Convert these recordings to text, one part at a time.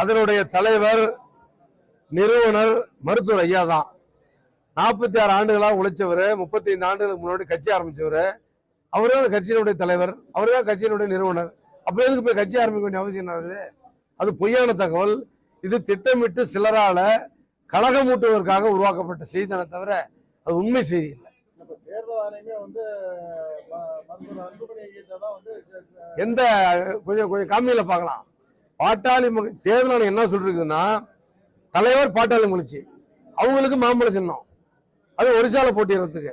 அதனுடைய தலைவர் நிறுவனர் மருத்துவர் ஐயா தான் நாற்பத்தி ஆறு ஆண்டுகளாக உழைச்சவர் முப்பத்தி ஐந்து ஆண்டுகளுக்கு முன்னாடி கட்சி ஆரம்பிச்சவர். அவரே கட்சியினுடைய தலைவர் அவரே தான் கட்சியினுடைய நிறுவனர். அப்ப எதுக்கு போய் கட்சி ஆரம்பிக்க வேண்டிய அவசியம் என்னது அது? பொய்யான தகவல். இது திட்டமிட்டு சிலரால கழகமூட்டுவதற்காக உருவாக்கப்பட்ட செய்திதானே தவிர அது உண்மை செய்தி இல்லை. எந்த கொஞ்சம் கொஞ்சம் காமியில பார்க்கலாம். பாட்டாளி தேர்தல் ஆணையம் என்ன சொல்லிருக்குன்னா தலைவர் பாட்டாளி முழிச்சு அவங்களுக்கு மாம்பழ சின்னம். அது ஒரிசால போட்டிடுறதுக்கு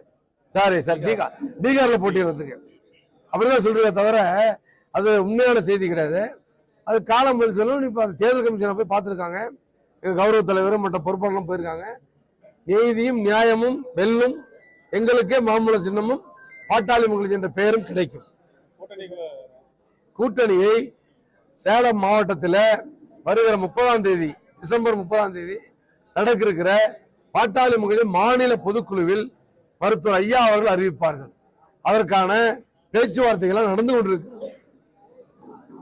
சாரி சார் பீகார். பீகார்ல போட்டிடுறதுக்கு அப்படிதான் சொல்றதே தவிர அது உண்மையான செய்தி கிடையாது. அது காலம் பதில் சொல்லணும். இப்போ அது தேர்தல் கமிஷனை போய் பார்த்துருக்காங்க. எங்க கௌரவ தலைவர் மற்ற பொறுப்பாளர்களும் போயிருக்காங்க. நீதியும் நியாயமும் வெல்லும் எங்களுக்கே மாம்பழ சின்னமும் பாட்டாளி மகிழ்ச்சி என்ற பெயரும் கிடைக்கும். கூட்டணியை சேலம் மாவட்டத்தில் வருகிற முப்பதாம் தேதி டிசம்பர் முப்பதாம் தேதி நடக்க இருக்கிற பாட்டாளி மகளிர் மாநில பொதுக்குழுவில் மருத்துவர் ஐயா அவர்கள் அறிவிப்பார்கள். அதற்கான பேச்சுவார்த்தைகள் நடந்து கொண்டிருக்கிறது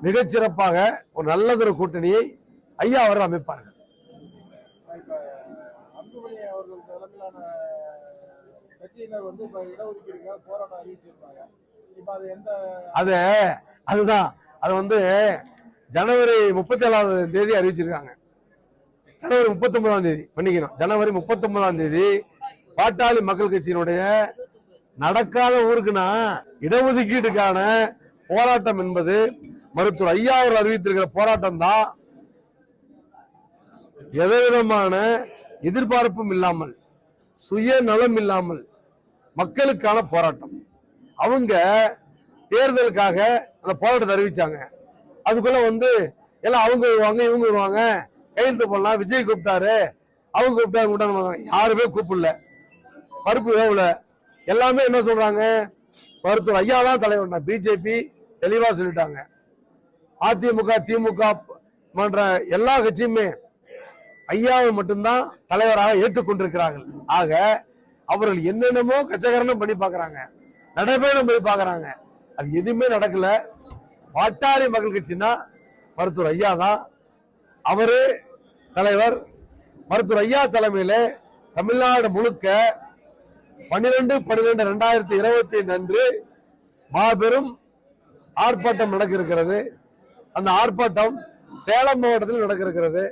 மிகச் சிறப்பாக ஒரு நல்லதொரு கூட்டணியை ஐயா அவர்கள் அமைப்பார்கள். அது அதுதான். அது வந்து ஜனவரி முப்பத்தி ஏழாவது தேதி அறிவிச்சிருக்காங்க. ஜனவரி முப்பத்தொன்பதாம் தேதி பண்ணிக்கணும். ஜனவரி முப்பத்தொன்பதாம் தேதி பாட்டாளி மக்கள் கட்சியினுடைய நடக்காத ஊருக்குன்னா இடஒதுக்கீட்டுக்கான போராட்டம் என்பது மருத்துவர் ஐயா அவர்கள் அறிவித்திருக்கிற போராட்டம் தான். எதவிதமான எதிர்பார்ப்பும் இல்லாமல் சுயநலம் இல்லாமல் மக்களுக்கான போராட்டம். அவங்க தேர்தலுக்காக அந்த போராட்டத்தை அறிவிச்சாங்க. அதுக்குள்ள வந்து எல்லாம் அவங்க வருவாங்க இவங்க வருவாங்க. கையெழுத்து போடலாம் விஜய் கூப்பிட்டாரு. அவங்க கூப்பிட்டாங்க கூப்பிட்டாங்க யாருமே கூப்பிடல. பருப்பு வேவல. எல்லாமே என்ன சொல்றாங்க? மருத்துவர் ஐயா தான் தலைவர் பிஜேபி தெளிவா சொல்லிட்டாங்க. அதிமுக திமுக மன்ற எல்லா கட்சியுமே ஐயாவை மட்டும்தான் தலைவராக ஏற்றுக்கொண்டிருக்கிறார்கள். ஆக அவர்கள் என்னென்னமோ கச்சகரணம் பண்ணி பார்க்குறாங்க. நடைபயணம் பண்ணி பார்க்குறாங்க. அது எதுவுமே நடக்கல. பாட்டாளி மக்கள் கட்சின்னா மருத்துவர் ஐயா தான். அவரு தலைவர். மருத்துவர் ஐயா தலைமையில தமிழ்நாடு முழுக்க பன்னிரெண்டு பன்னிரெண்டு ரெண்டாயிரத்தி இருபத்தி ஐந்து அன்று மாபெரும் ஆர்ப்பாட்டம் நடக்க இருக்கிறது அந்த ஆர்ப்பாட்டம் சேலம் மாவட்டத்தில் நடக்க இருக்கிறது